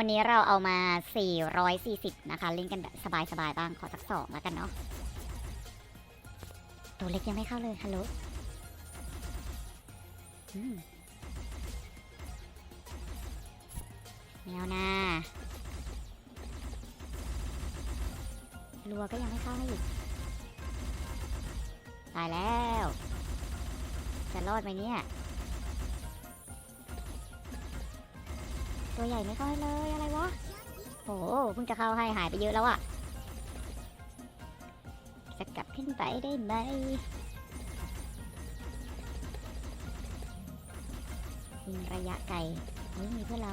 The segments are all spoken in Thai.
วันนี้เราเอามา 440 นะคะ เล่นกันแบบสบายๆบ้าง ขอสักสองแล้วกันเนาะ ตัวเล็กยังไม่เข้าเลย ฮัลโหลแมวนารัวก็ยังไม่เข้าให้อีก ตายแล้ว จะรอดไหมเนี่ย ตัวใหญ่ไม่เข้าให้เลยอะไรวะโหเพิ่งจะเข้าให้หายไปเยอะแล้วอะจะกลับขึ้นไปได้ไหมยิงระยะไกลเฮ้ยมีเพื่อนเรา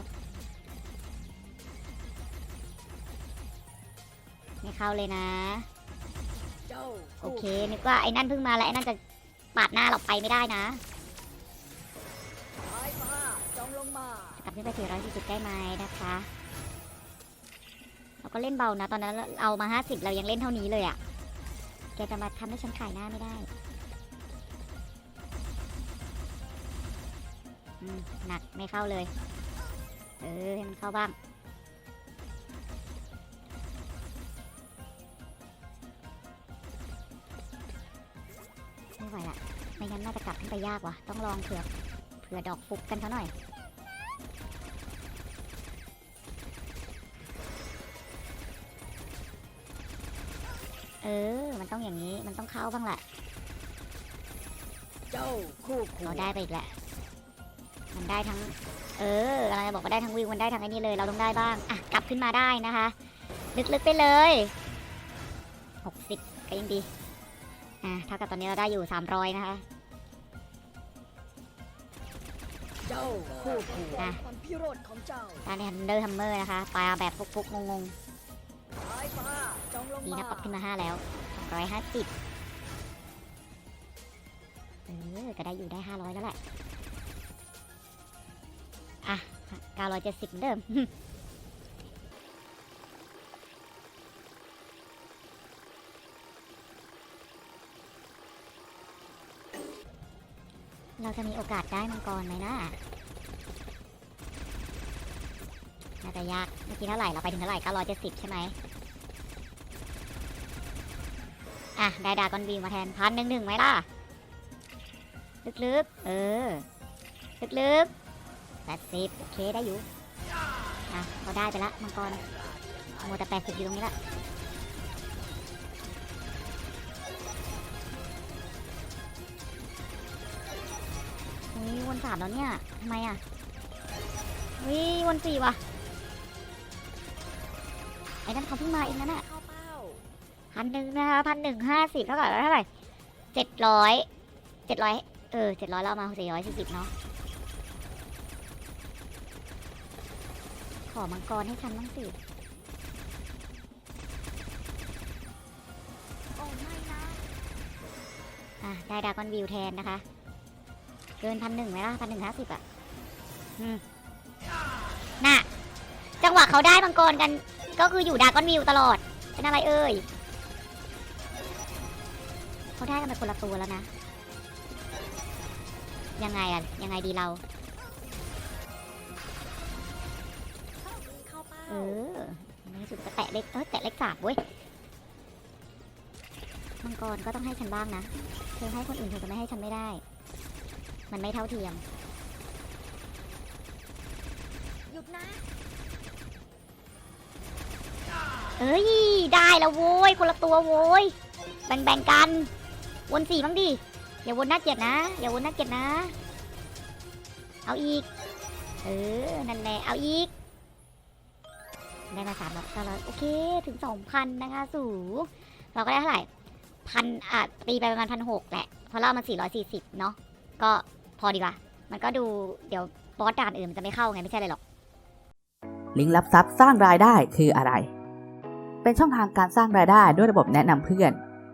ไม่เข้าเลยนะ โอเค นึกว่าไอ้นั่นเพิ่งมาแล้วไอ้นั่นจะปาดหน้าเราไปไม่ได้นะสายฟ้าจงลงมา กลับขึ้นไปสี่ร้อยสี่สิบได้ไหมนะคะ เราก็เล่นเบานะ ตอนนั้นเอามาห้าสิบเรายังเล่นเท่านี้เลยอะ่ะ แกจะมาทำให้ฉันขายหน้าไม่ได้อหนักไม่เข้าเลย เออให้มันเข้าบ้างไม่ไหวละไม่งั้นน่าจะกลับขึ้นไปยากว่ะ ต้องลองเผื่อเผื่อดอกฟุกกันซะหน่อย เออ มันต้องอย่างนี้ มันต้องเข้าบ้างแหละเจ้าคู่ขู่เราได้ไปอีกแหละ มันได้ทั้ง เอออะไรบอกว่าได้ทั้งวิว มันได้ทั้งไอ้นี่เลย เราต้องได้บ้าง อะ กลับขึ้นมาได้นะคะ ลึกๆไปเลยหกสิบก็ยังดี อะเท่ากับตอนนี้เราได้อยู่สามร้อยนะคะเจ้าคู่ขู่อะความพิโรธของเจ้าตอนนี้ฮันเดอร์ฮัมเมอร์นะคะ ปลาแบบฟุกๆงงสายฟ้า จงลงๆดีมานะปรับขึ้นมาห้าแล้วร้อยห้าสิบเออก็ได้อยู่ได้ห้าร้อยแล้วแหละ อะเก้าร้อยเจ็ดสิบเดิมเราจะมีโอกาสได้มังกรไหมนะ น่าจะยาก เมื่อกี้เท่าไหร่ เราไปถึงเท่าไหร่970 ใช่ไหม อะได้ดากอนวีมาแทนพันหนึ่งหนึ่งไหมล่ะ ลึกๆ เออ ลึกๆแปดสิบโอเคได้อยู่ อะก็ได้ไปละมังกรโมแต่แปดสิบอยู่ตรงนี้ละอุ้ยวนสามแล้วเนี่ยทำไมอะอุ้ยวนสี่ว่ะไอ้นั่นเขาเพิ่งมาเองนั่นน่ะ พันหนึ่งนะคะพันหนึ่งห้าสิบเท่ากับเท่าไหร่เจ็ดร้อยเจ็ดร้อยเออเจ็ดร้อยเรามาสี่ร้อยสี่สิบเนาะขอมังกรให้ฉันบ้างสิโอ้ไม่นะอะได้ดากอนวิวแทนนะคะ เกินพันหนึ่งไหมล่ะพันหนึ่งห้าสิบอะอืมน่ะ จังหวะเขาได้มังกรกัน ก็คืออยู่ดากอนวิวตลอด เป็นอะไรเอ่ย เขาได้กันไปคนละตัวแล้วนะ ยังไงอะยังไงดีเราเข้าเป้าเออในที่สุดก็แตะเล็กเออแตะเล็กสามเว้ย มังกรก็ต้องให้ฉันบ้างนะ เธอให้คนอื่นเธอจะไม่ให้ฉันไม่ได้ มันไม่เท่าเทียม หยุดนะ เอ้ย ได้แล้วโว้ย คนละตัวโว้ย แบ่งๆกัน วนสี่บ้างดิอย่าวนหน่าเกียดนะ อย่าวนหน่าเกียดนะ เอาอีก เออ นั่นแหละ เอาอีก ได้มาสามร้อยเก้าร้อยโอเค ถึงสองพันนะคะ สูเราก็ได้เท่าไหร่พันอะ ตีไปประมาณพันหกแหละ เพราะเรามันสี่ร้อยสี่สิบเนาะ ก็พอดีกว่า มันก็ดูเดี๋ยวบอสด่านอื่นมันจะไม่เข้าไง ไม่ใช่เลยหรอก ลิงก์ลับทรัพย์สร้างรายได้คืออะไร เป็นช่องทางการสร้างรายได้ด้วยระบบแนะนำเพื่อน